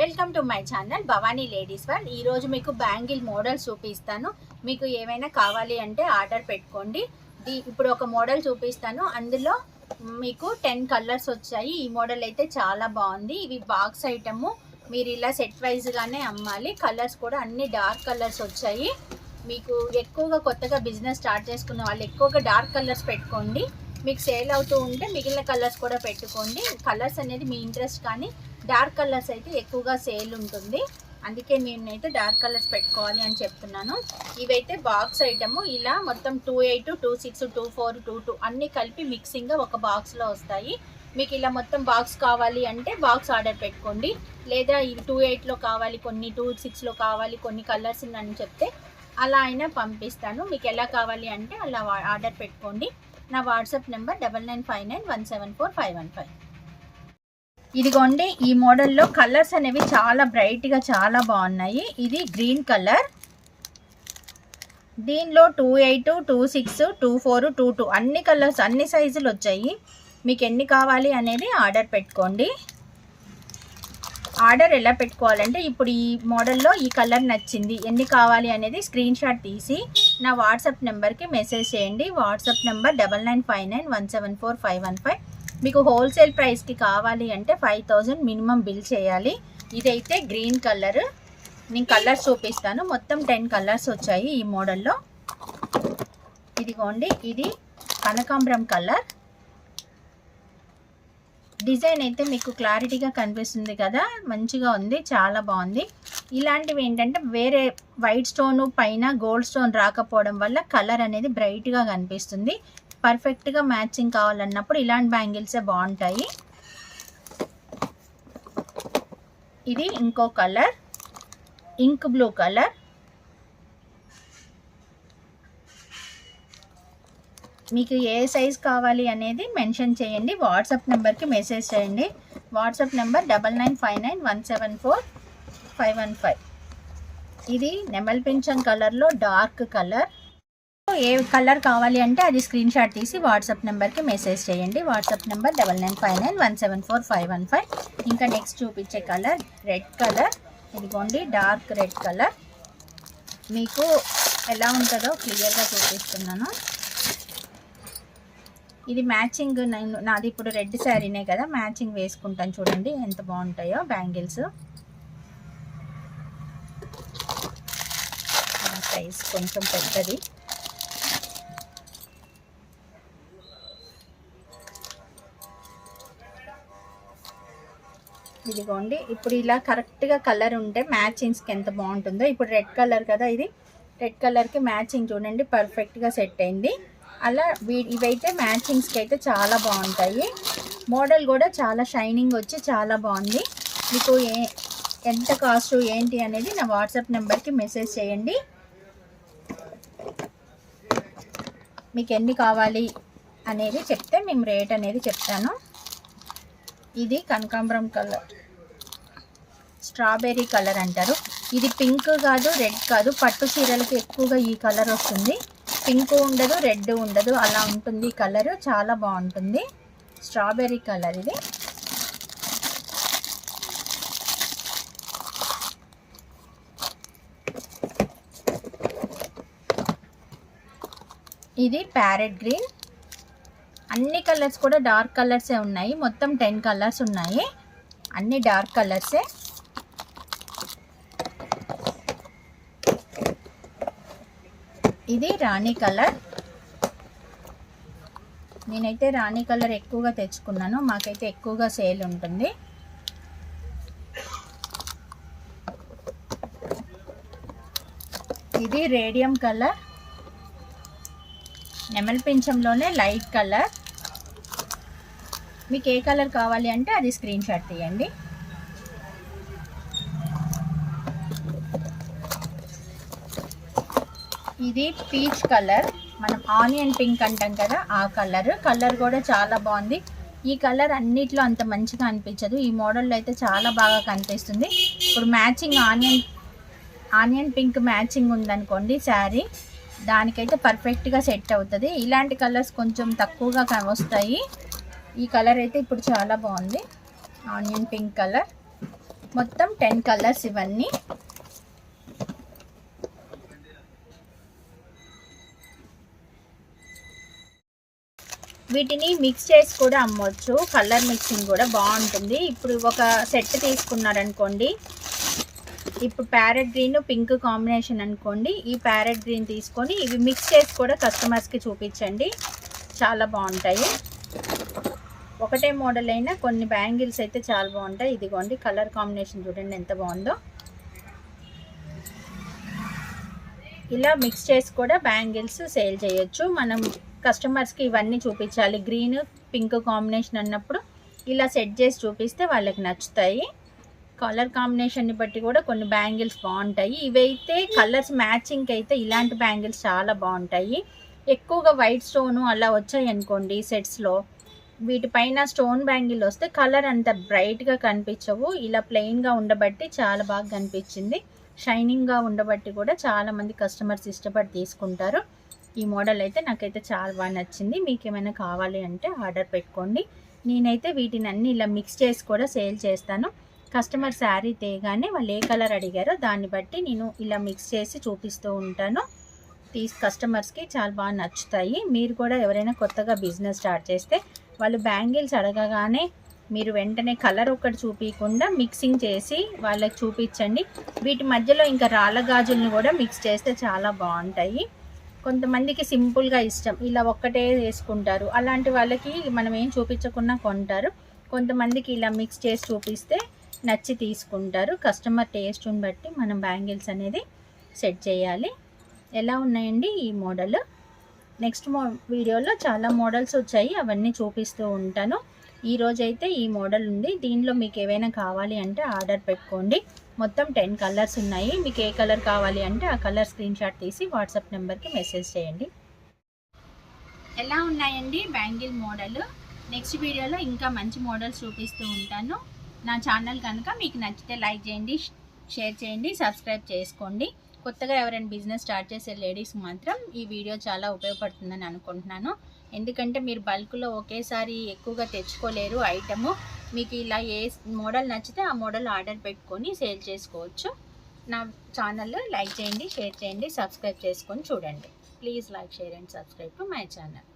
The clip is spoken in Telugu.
Welcome to my channel Bhavani ladies world. ఈరోజు మీకు బ్యాంగిల్ మోడల్ చూపిస్తాను. మీకు ఏమైనా కావాలి అంటే ఆర్డర్ పెట్టుకోండి. ఇప్పుడు ఒక మోడల్ చూపిస్తాను. అందులో మీకు టెన్ కలర్స్ వచ్చాయి. ఈ మోడల్ అయితే చాలా బాగుంది. ఇవి బాక్స్ ఐటము. మీరు ఇలా సెట్ వైజ్గానే అమ్మాలి. కలర్స్ కూడా అన్ని డార్క్ కలర్స్ వచ్చాయి. మీకు ఎక్కువగా కొత్తగా బిజినెస్ స్టార్ట్ చేసుకున్న వాళ్ళు ఎక్కువగా డార్క్ కలర్స్ పెట్టుకోండి. మీకు సేల్ అవుతూ ఉంటే మిగిలిన కలర్స్ కూడా పెట్టుకోండి. కలర్స్ అనేది మీ ఇంట్రెస్ట్ కానీ డార్క్ కలర్స్ అయితే ఎక్కువగా సేల్ ఉంటుంది. అందుకే నేనైతే డార్క్ కలర్స్ పెట్టుకోవాలి అని చెప్తున్నాను. ఇవైతే బాక్స్ ఐటము ఇలా మొత్తం two eight two six two four two two అన్నీ కలిపి మిక్సింగ్గా ఒక బాక్స్లో వస్తాయి. మీకు ఇలా మొత్తం బాక్స్ కావాలి అంటే బాక్స్ ఆర్డర్ పెట్టుకోండి. లేదా ఇది టూ ఎయిట్లో కావాలి కొన్ని టూ సిక్స్లో కావాలి కొన్ని కలర్స్ అని చెప్తే అలా అయినా పంపిస్తాను. మీకు ఎలా కావాలి అంటే అలా వా- ఆర్డర్ పెట్టుకోండి. నా WhatsApp number double nine five nine one seven four five one five. ఇదిగోండి ఈ మోడల్లో కలర్స్ అనేవి చాలా బ్రైట్గా చాలా బాగున్నాయి. ఇది గ్రీన్ కలర్. దీనిలో two eight two six two four two two అన్ని కలర్స్ అన్ని సైజులు వచ్చాయి. మీకు ఎన్ని కావాలి అనేది ఆర్డర్ పెట్టుకోండి. ఆర్డర్ ఎలా పెట్టుకోవాలంటే ఇప్పుడు ఈ మోడల్లో ఈ కలర్ నచ్చింది. ఎన్ని కావాలి అనేది స్క్రీన్ షాట్ తీసి నా వాట్సాప్ నెంబర్కి మెసేజ్ చేయండి. WhatsApp number double nine five nine one seven four five one five. మీకు హోల్సేల్ ప్రైస్కి కావాలి అంటే ఫైవ్ థౌజండ్ మినిమం బిల్ చేయాలి. ఇదైతే గ్రీన్ కలర్. నేను కలర్స్ చూపిస్తాను. మొత్తం టెన్ కలర్స్ వచ్చాయి ఈ మోడల్లో. ఇదిగోండి ఇది కనకాంబరం కలర్. డిజైన్ అయితే మీకు క్లారిటీగా కనిపిస్తుంది కదా. మంచిగా ఉంది చాలా బాగుంది. ఇలాంటివి ఏంటంటే వేరే వైట్ స్టోను పైన గోల్డ్ స్టోన్ రాకపోవడం వల్ల కలర్ అనేది బ్రైట్గా కనిపిస్తుంది. పర్ఫెక్ట్గా మ్యాచింగ్ కావాలన్నప్పుడు ఇలాంటి బ్యాంగిల్సే బాగుంటాయి. ఇది ఇంకో కలర్ ఇంక్ బ్లూ కలర్ మీకు ఏ సైజ్ కావాలి అనేది మెన్షన్ చేయండి. వాట్సాప్ నెంబర్కి మెసేజ్ చేయండి. WhatsApp number double nine five nine one seven four five one five. ఇది నెమల్ పింఛన్ కలర్లో డార్క్ కలర్. ఏ కలర్ కావాలి అంటే అది స్క్రీన్ షాట్ తీసి వాట్సాప్ నెంబర్కి మెసేజ్ చేయండి. WhatsApp number double nine five nine one seven four five one five. ఇంకా నెక్స్ట్ చూపించే కలర్ రెడ్ కలర్. ఇదిగోండి డార్క్ రెడ్ కలర్. మీకు ఎలా ఉంటుందో క్లియర్గా చూపిస్తున్నాను. ఇది మ్యాచింగ్ నేను నాది ఇప్పుడు రెడ్ శారీనే కదా. మ్యాచింగ్ వేసుకుంటాను చూడండి ఎంత బాగుంటాయో బ్యాంగిల్స్. సైజ్ కొంచెం పెద్దది. ఇదిగోండి ఇప్పుడు ఇలా కరెక్ట్గా కలర్ ఉంటే మ్యాచింగ్స్కి ఎంత బాగుంటుందో. ఇప్పుడు రెడ్ కలర్ కదా ఇది. రెడ్ కలర్కి మ్యాచింగ్ చూడండి పర్ఫెక్ట్గా సెట్ అయింది. అలా వీ ఇవైతే మ్యాచింగ్స్కి అయితే చాలా బాగుంటాయి. మోడల్ కూడా చాలా షైనింగ్ వచ్చి చాలా బాగుంది. మీకు ఏ ఎంత కాస్ట్ ఏంటి అనేది నా వాట్సాప్ నెంబర్కి మెసేజ్ చేయండి. మీకు ఎన్ని కావాలి అనేది చెప్తే మేము రేట్ అనేది చెప్తాను. ఇది కనకాంబరం కలర్. స్ట్రాబెర్రీ కలర్ అంటారు. ఇది పింక్ కాదు రెడ్ కాదు. పట్టు చీరలకి ఎక్కువగా ఈ కలర్ వస్తుంది. పింక్ ఉండదు రెడ్ ఉండదు. అలా ఉంటుంది కలర్. చాలా బాగుంటుంది. స్ట్రాబెర్రీ కలర్ ఇది. ఇది ప్యారెట్ గ్రీన్. అన్ని కలర్స్ కూడా డార్క్ కలర్సే ఉన్నాయి. మొత్తం టెన్ కలర్స్ ఉన్నాయి. అన్ని డార్క్ కలర్సే. ఇది రాణి కలర్. నేనైతే రాణి కలర్ ఎక్కువగా తెచ్చుకున్నాను. మాకైతే ఎక్కువగా సేల్ ఉంటుంది. ఇది రేడియం కలర్. నెమల్ పింఛంలోనే లైట్ కలర్. మీకు ఏ కలర్ కావాలి అంటే అది స్క్రీన్ షాట్ తీయండి. ఇది పీచ్ కలర్. మనం ఆనియన్ పింక్ అంటాం కదా ఆ కలర్. కలర్ కూడా చాలా బాగుంది. ఈ కలర్ అన్నిట్లో అంత మంచిగా అనిపించదు. ఈ మోడల్లో అయితే చాలా బాగా కనిపిస్తుంది. ఇప్పుడు matching onion onion pink matching ఉందనుకోండి శారీ. దానికైతే పర్ఫెక్ట్గా సెట్ అవుతుంది. ఇలాంటి కలర్స్ కొంచెం తక్కువగా వస్తాయి. ఈ కలర్ అయితే ఇప్పుడు చాలా బాగుంది. ఆనియన్ పింక్ కలర్ మొత్తం టెన్ కలర్స్ ఇవన్నీ. వీటిని మిక్స్ చేసి కూడా అమ్మవచ్చు కలర్ మిక్సింగ్ కూడా బాగుంటుంది. ఇప్పుడు ఒక సెట్ తీసుకున్నారనుకోండి ఇప్పుడు ప్యారెట్ గ్రీన్ పింక్ కాంబినేషన్ అనుకోండి. ఈ ప్యారెట్ గ్రీన్ తీసుకొని ఇవి మిక్స్ చేసి కూడా కస్టమర్స్కి చూపించండి. చాలా బాగుంటాయి. ఒకటే మోడల్ అయినా కొన్ని బ్యాంగిల్స్ అయితే చాలా బాగుంటాయి. ఇదిగోండి కలర్ కాంబినేషన్ చూడండి ఎంత బాగుందో. ఇలా మిక్స్ చేసి కూడా బ్యాంగిల్స్ సేల్ చేయొచ్చు. మనం కస్టమర్స్కి ఇవన్నీ చూపించాలి. గ్రీన్ పింక్ కాంబినేషన్ అన్నప్పుడు ఇలా సెట్ చేసి చూపిస్తే వాళ్ళకి నచ్చుతాయి. కలర్ కాంబినేషన్ని బట్టి కూడా కొన్ని బ్యాంగిల్స్ బాగుంటాయి. ఇవైతే కలర్స్ మ్యాచింగ్కి అయితే ఇలాంటి బ్యాంగిల్స్ చాలా బాగుంటాయి. ఎక్కువగా వైట్ స్టోను అలా వచ్చాయి అనుకోండి సెట్స్లో వీటిపైన స్టోన్ బ్యాంగిల్ వస్తే కలర్ అంత బ్రైట్గా కనిపించవు. ఇలా ప్లెయిన్గా ఉండబట్టి చాలా బాగా కనిపించింది. షైనింగ్గా ఉండబట్టి కూడా చాలామంది కస్టమర్స్ ఇష్టపడి తీసుకుంటారు. ఈ మోడల్ అయితే నాకైతే చాలా బాగా నచ్చింది. మీకు ఏమైనా కావాలి అంటే ఆర్డర్ పెట్టుకోండి. నేనైతే వీటిని అన్ని ఇలా మిక్స్ చేసి కూడా సేల్ చేస్తాను. కస్టమర్ శారీ తేగానే వాళ్ళు ఏ కలర్ అడిగారో దాన్ని బట్టి నేను ఇలా మిక్స్ చేసి చూపిస్తూ ఉంటాను. తీసి కస్టమర్స్కి చాలా బాగా నచ్చుతాయి. మీరు కూడా ఎవరైనా కొత్తగా బిజినెస్ స్టార్ట్ చేస్తే వాళ్ళు బ్యాంగిల్స్ అడగగానే మీరు వెంటనే కలర్ ఒకటి చూపించకుండా మిక్సింగ్ చేసి వాళ్ళకి చూపించండి. వీటి మధ్యలో ఇంకా రాళ్ళ గాజులను కూడా మిక్స్ చేస్తే చాలా బాగుంటాయి. కొంతమందికి సింపుల్గా ఇష్టం. ఇలా ఒక్కటే వేసుకుంటారు. అలాంటి వాళ్ళకి మనం ఏం చూపించకుండా కొంటారు. కొంతమందికి ఇలా మిక్స్ చేసి చూపిస్తే నచ్చి తీసుకుంటారు. కస్టమర్ టేస్ట్ని బట్టి మనం బ్యాంగిల్స్ అనేది సెట్ చేయాలి. ఎలా ఉన్నాయండి ఈ మోడల్? నెక్స్ట్ మో వీడియోలో చాలా మోడల్స్ వచ్చాయి. అవన్నీ చూపిస్తూ ఉంటాను. ఈరోజైతే ఈ మోడల్ ఉంది. దీనిలో మీకు ఏవైనా కావాలి అంటే ఆర్డర్ పెట్టుకోండి. మొత్తం టెన్ కలర్స్ ఉన్నాయి. మీకు ఏ కలర్ కావాలి అంటే ఆ కలర్ స్క్రీన్ షాట్ తీసి వాట్సాప్ నెంబర్కి మెసేజ్ చేయండి. ఎలా ఉన్నాయండి బ్యాంగిల్ మోడల్? నెక్స్ట్ వీడియోలో ఇంకా మంచి మోడల్స్ చూపిస్తూ ఉంటాను. నా ఛానల్ కనుక మీకు నచ్చితే లైక్ చేయండి షేర్ చేయండి సబ్స్క్రైబ్ చేసుకోండి. కొత్తగా ఎవరైనా బిజినెస్ స్టార్ట్ చేసే లేడీస్ మాత్రం ఈ వీడియో చాలా ఉపయోగపడుతుందని అనుకుంటున్నాను. ఎందుకంటే మీరు బల్క్లో ఒకేసారి ఎక్కువగా తెచ్చుకోలేరు ఐటము. మీకు ఇలా ఏ మోడల్ నచ్చితే ఆ మోడల్ ఆర్డర్ పెట్టుకొని సేల్ చేసుకోవచ్చు. నా ఛానల్ లైక్ చేయండి షేర్ చేయండి సబ్స్క్రైబ్ చేసుకొని చూడండి. Please like share and subscribe to my channel.